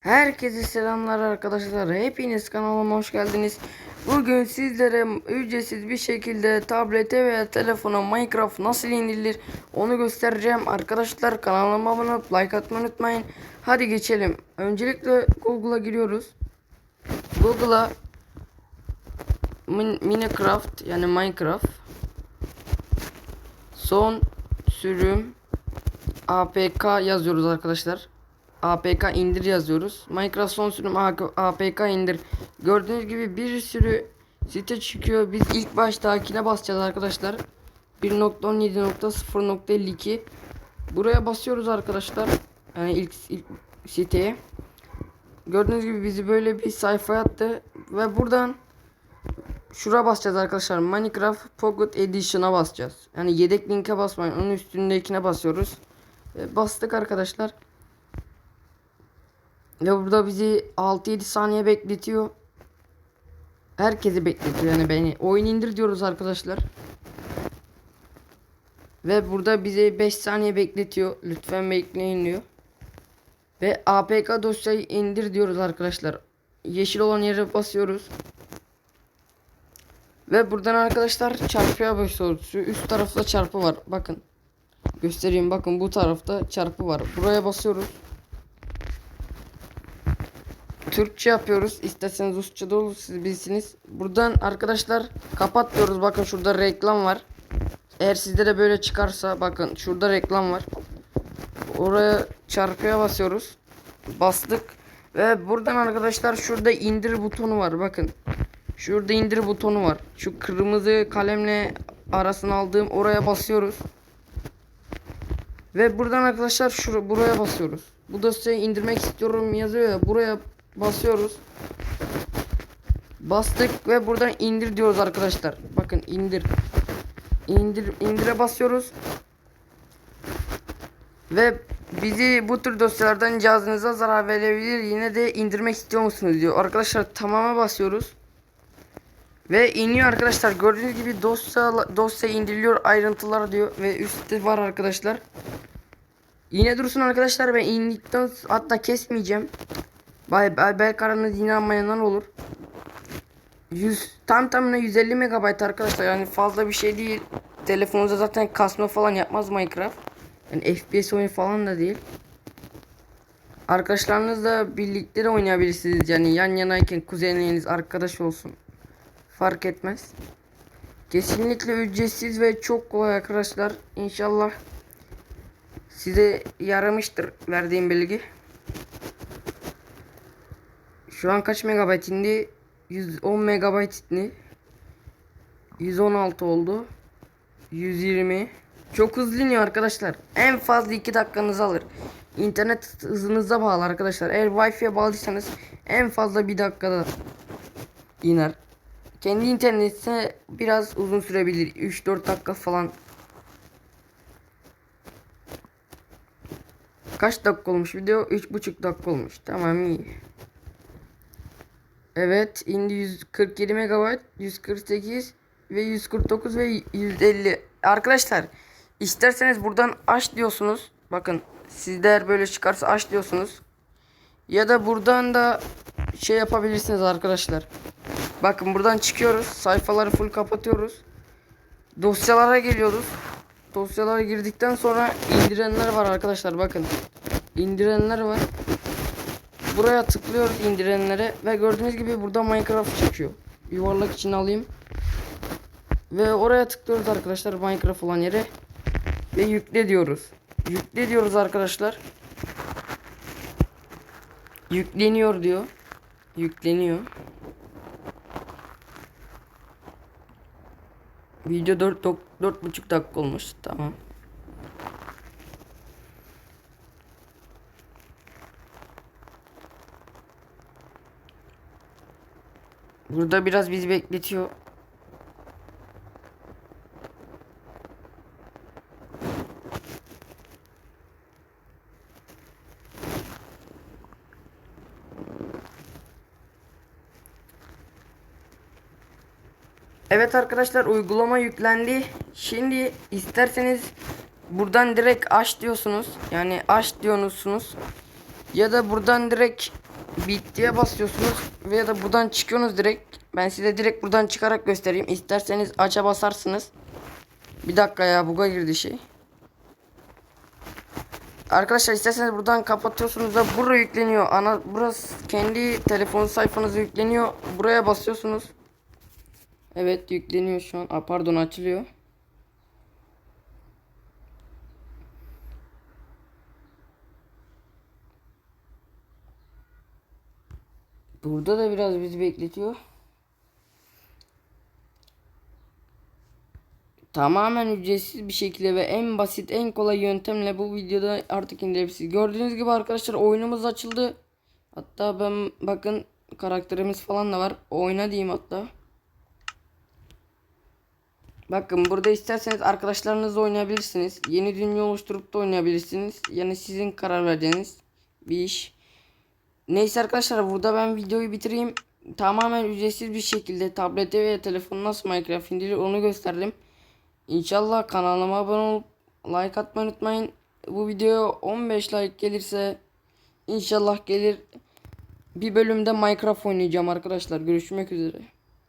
Herkese selamlar arkadaşlar. Hepiniz kanalıma hoş geldiniz. Bugün sizlere ücretsiz bir şekilde tablete veya telefona Minecraft nasıl indirilir onu göstereceğim. Arkadaşlar kanalıma abone olup like atmayı unutmayın. Hadi geçelim. Öncelikle Google'a giriyoruz. Google'a Min- Minecraft yani Minecraft son sürüm APK yazıyoruz arkadaşlar. APK indir yazıyoruz. Minecraft son sürüm APK indir. Gördüğünüz gibi bir sürü site çıkıyor. Biz ilk baştakine basacağız arkadaşlar. 1.17.0.52 Buraya basıyoruz arkadaşlar. Yani ilk, ilk siteye. Gördüğünüz gibi bizi böyle bir sayfaya attı. Ve buradan Şura basacağız arkadaşlar. Minecraft Pocket Edition'a basacağız. Yani yedek linke basmayın. Onun üstündekine basıyoruz. E, bastık arkadaşlar. Ve burada bizi 6-7 saniye bekletiyor. Herkesi bekletiyor yani beni. Oyun indir diyoruz arkadaşlar. Ve burada bizi 5 saniye bekletiyor. Lütfen bekleyin diyor. Ve APK dosyayı indir diyoruz arkadaşlar. Yeşil olan yere basıyoruz. Ve buradan arkadaşlar çarpıya basıyoruz. Şu üst tarafta çarpı var. Bakın. Göstereyim bakın bu tarafta çarpı var. Buraya basıyoruz. Türkçe yapıyoruz. İsterseniz Rusça da olur siz bilsiniz. Buradan arkadaşlar kapat diyoruz. Bakın şurada reklam var. Eğer sizde de böyle çıkarsa bakın şurada reklam var. Oraya çarpıya basıyoruz. Bastık. Ve buradan arkadaşlar şurada indir butonu var. Bakın. Şurada indir butonu var. Şu kırmızı kalemle arasını aldığım oraya basıyoruz. Ve buradan arkadaşlar şur buraya basıyoruz. Bu dosyayı indirmek istiyorum yazıyor ya. Buraya basıyoruz. Bastık ve buradan indir diyoruz arkadaşlar. Bakın indir. İndir indire basıyoruz. Ve bizi bu tür dosyalardan cihazınıza zarar verebilir. Yine de indirmek istiyor musunuz diyor. Arkadaşlar tamama basıyoruz. Ve iniyor arkadaşlar. Gördüğünüz gibi dosya dosya indiriliyor ayrıntılar diyor ve üstte var arkadaşlar. Yine dursun arkadaşlar ben indikten hatta kesmeyeceğim. Bay belki aranızda inanmayanlar olur. 100 tam tamına 150 MB arkadaşlar yani fazla bir şey değil. Telefonunuzda zaten kasma falan yapmaz Minecraft. Yani FPS oyunu falan da değil. Arkadaşlarınızla birlikte de oynayabilirsiniz yani yan yanayken kuzenleriniz arkadaş olsun. Fark etmez. Kesinlikle ücretsiz ve çok kolay arkadaşlar. İnşallah size yaramıştır verdiğim bilgi. Şu an kaç megabayt indi? 110 megabayt indi. 116 oldu. 120. Çok hızlı iniyor arkadaşlar. En fazla 2 dakikanızı alır. İnternet hızınıza bağlı arkadaşlar. Eğer Wi-Fi'ye bağlıysanız en fazla 1 dakikada iner. Kendi internetse biraz uzun sürebilir. 3-4 dakika falan. Kaç dakika olmuş video? 3,5 dakika olmuş. Tamam iyi. Evet indi 147 MB, 148 ve 149 ve 150. Arkadaşlar isterseniz buradan aç diyorsunuz. Bakın sizde eğer böyle çıkarsa aç diyorsunuz. Ya da buradan da şey yapabilirsiniz arkadaşlar. Bakın buradan çıkıyoruz. Sayfaları full kapatıyoruz. Dosyalara geliyoruz. Dosyalara girdikten sonra indirenler var arkadaşlar bakın. İndirenler var. Buraya tıklıyoruz indirenlere ve gördüğünüz gibi burada Minecraft çıkıyor. Yuvarlak için alayım. Ve oraya tıklıyoruz arkadaşlar Minecraft olan yere. Ve yükle diyoruz. Yükle diyoruz arkadaşlar. Yükleniyor diyor. Yükleniyor. Video 4 4,5 dakika olmuş. Tamam. Burada biraz bizi bekletiyor. Evet arkadaşlar uygulama yüklendi. Şimdi isterseniz buradan direkt aç diyorsunuz. Yani aç diyorsunuz. Ya da buradan direkt bittiye basıyorsunuz veya da buradan çıkıyorsunuz direkt. Ben size direkt buradan çıkarak göstereyim. İsterseniz aça basarsınız. Bir dakika ya buga girdi şey. Arkadaşlar isterseniz buradan kapatıyorsunuz da buraya yükleniyor. Ana burası kendi telefon sayfanıza yükleniyor. Buraya basıyorsunuz. Evet yükleniyor şu an. Aa, pardon açılıyor. Burada da biraz bizi bekletiyor. Tamamen ücretsiz bir şekilde ve en basit en kolay yöntemle bu videoda artık indirebilirsiniz. Gördüğünüz gibi arkadaşlar oyunumuz açıldı. Hatta ben bakın karakterimiz falan da var. Oyna diyeyim hatta. Bakın burada isterseniz arkadaşlarınızla oynayabilirsiniz. Yeni dünya oluşturup da oynayabilirsiniz. Yani sizin karar vereceğiniz bir iş. Neyse arkadaşlar burada ben videoyu bitireyim. Tamamen ücretsiz bir şekilde tablete veya telefonu nasıl Minecraft indirilir onu gösterdim. İnşallah kanalıma abone olup like atmayı unutmayın. Bu videoya 15 like gelirse inşallah gelir. Bir bölümde Minecraft oynayacağım arkadaşlar. Görüşmek üzere.